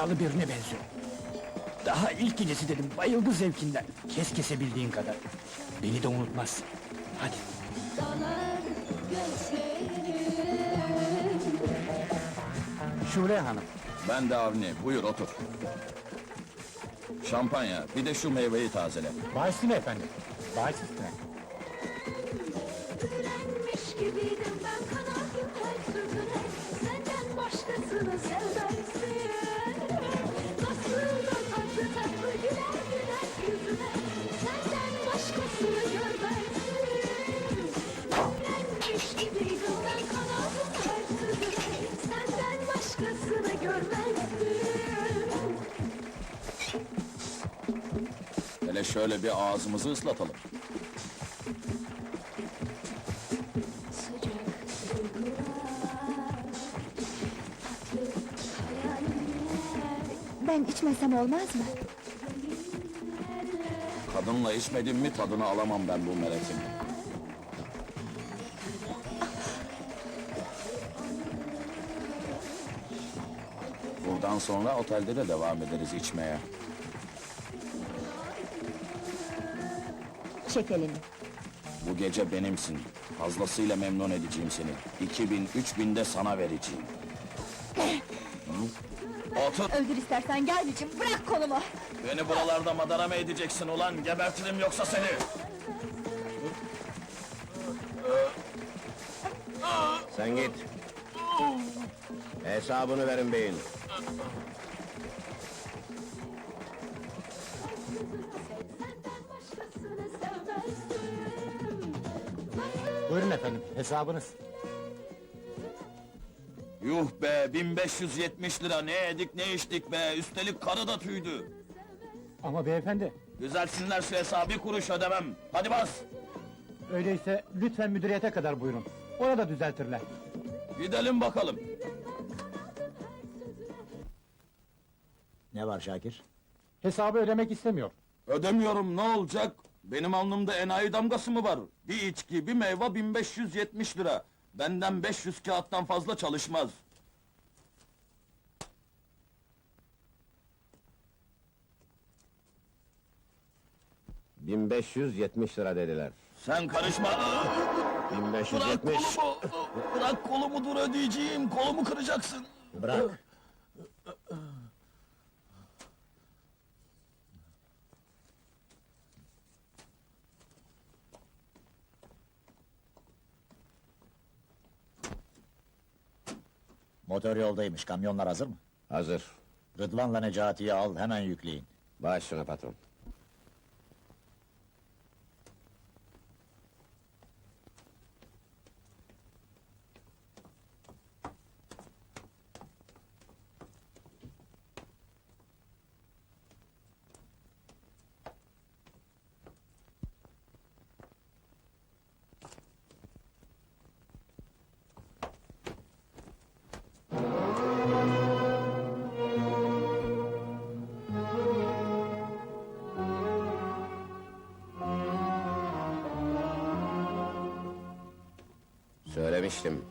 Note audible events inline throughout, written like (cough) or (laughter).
Belalı birine benziyor. Daha ilk gecesi dedim, bayıldı zevkinden. Kes kesebildiğin kadar. Beni de unutmazsın. Hadi. Şule Hanım. Ben de Avni, buyur otur. Şampanya, bir de şu meyveyi tazele. Baş üstüne efendim. Baş üstüne. Gibiydim ben her sözüne Senden başkasını sevmezsin şöyle bir ağzımızı ıslatalım. Ben içmesem olmaz mı? Kadınla içmedim mi tadını alamam ben bu meletin. Buradan sonra otelde de devam ederiz içmeye. Çek elini. Bu gece benimsin. Fazlasıyla memnun edeceğim seni. 2000, 3000 de sana vereceğim. Hı? Otur! Öldür istersen gelmeyeceğim. Bırak kolumu. Beni buralarda madara mı edeceksin ulan? Gebertirim yoksa seni! Sen git. Hesabını verin beyin. Buyurun efendim, hesabınız. Yuh be, 1570 lira ne yedik ne içtik be, üstelik karı da tüydü. Ama beyefendi, Güzelsinler şu hesabı bir kuruş ödemem. Hadi bas! öyleyse lütfen müdüriyete kadar buyurun. Orada düzeltirler. Gidelim bakalım. Ne var Şakir? Hesabı ödemek istemiyor. Ödemiyorum ne olacak? Benim alnımda enayi damgası mı var? Bir içki, bir meyve 1570 lira. Benden 500 kağıttan fazla çalışmaz. ...1570 lira dediler. Sen karışma! Bırak 1570... kolumu! Bırak kolumu dur ödeyeceğim, kolumu kıracaksın! Bırak. (laughs) Motor yoldaymış, kamyonlar hazır mı? Hazır. Rıdvan'la Necati'yi al, hemen yükleyin. Baş şuna patron. Söylemiştim.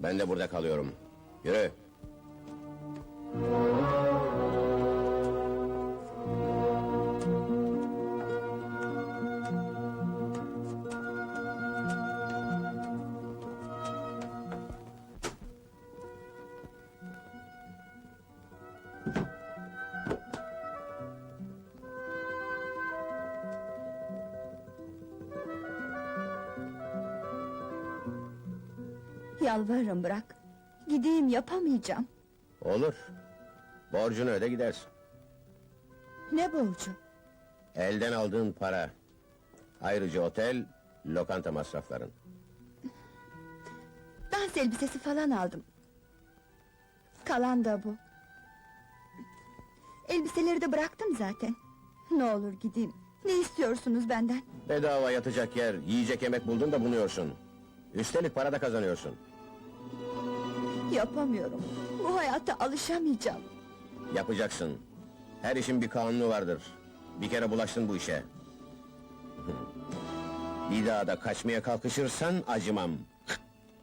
Ben de burada kalıyorum. Yürü. Yalvarırım bırak. Gideyim yapamayacağım. Olur. Borcunu öde gidersin. Ne borcu? Elden aldığın para. Ayrıca otel, lokanta masrafların. Dans elbisesi falan aldım. Kalan da bu. Elbiseleri de bıraktım zaten. Ne olur gideyim. Ne istiyorsunuz benden? Bedava yatacak yer, yiyecek yemek buldun da bunuyorsun. Üstelik para da kazanıyorsun. Yapamıyorum. Bu hayata alışamayacağım. Yapacaksın. Her işin bir kanunu vardır. Bir kere bulaştın bu işe. (laughs) Bir daha da kaçmaya kalkışırsan acımam.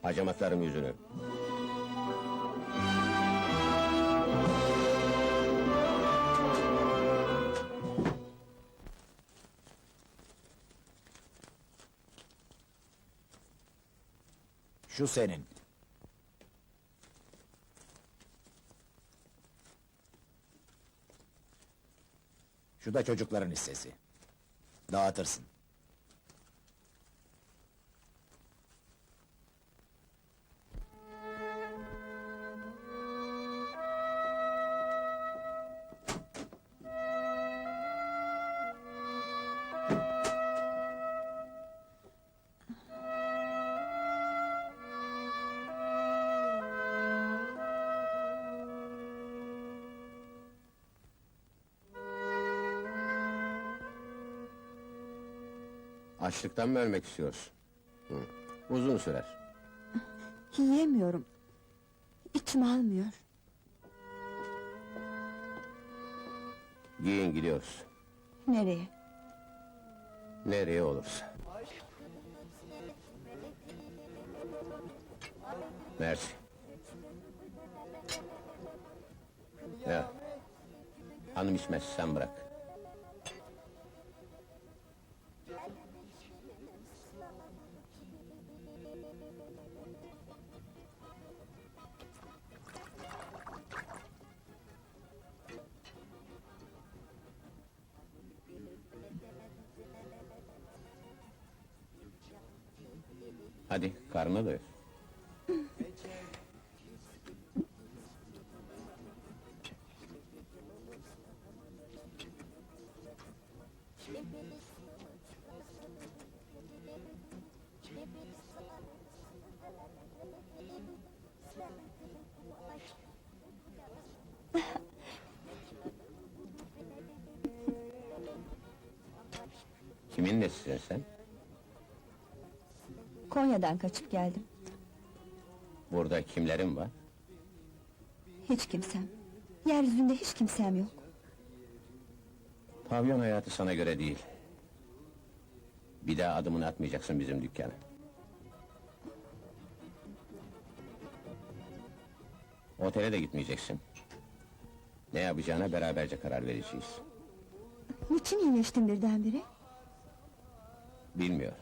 Hacamatlarım yüzünü. Şu senin. Şu da çocukların hissesi. Dağıtırsın. Açlıktan mı ölmek istiyorsun? Hı. Uzun sürer. Yiyemiyorum. İçim almıyor. Giyin gidiyoruz. Nereye? Nereye olursa. Mersi. Ya. Hanım içmez, sen bırak. Hadi, karnına doyur. Kimin nesisin sen? Konya'dan kaçıp geldim. Burada kimlerin var? Hiç kimsem. Yeryüzünde hiç kimsem yok. Pavyon hayatı sana göre değil. Bir daha adımını atmayacaksın bizim dükkana. Otele de gitmeyeceksin. Ne yapacağına beraberce karar vereceğiz. Niçin iyileştin birdenbire? Bilmiyorum.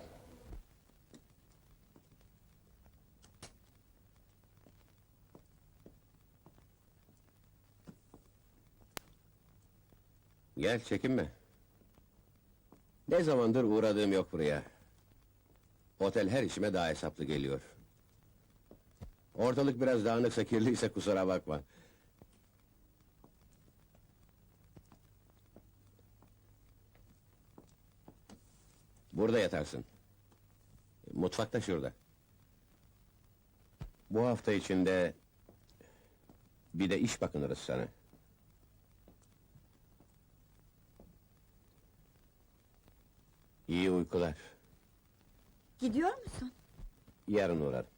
Gel çekinme. Ne zamandır uğradığım yok buraya. Otel her işime daha hesaplı geliyor. Ortalık biraz dağınıksa kirliyse kusura bakma. Burada yatarsın. Mutfakta şurada. Bu hafta içinde... ...bir de iş bakınırız sana. İyi uykular. Gidiyor musun? Yarın uğrarım.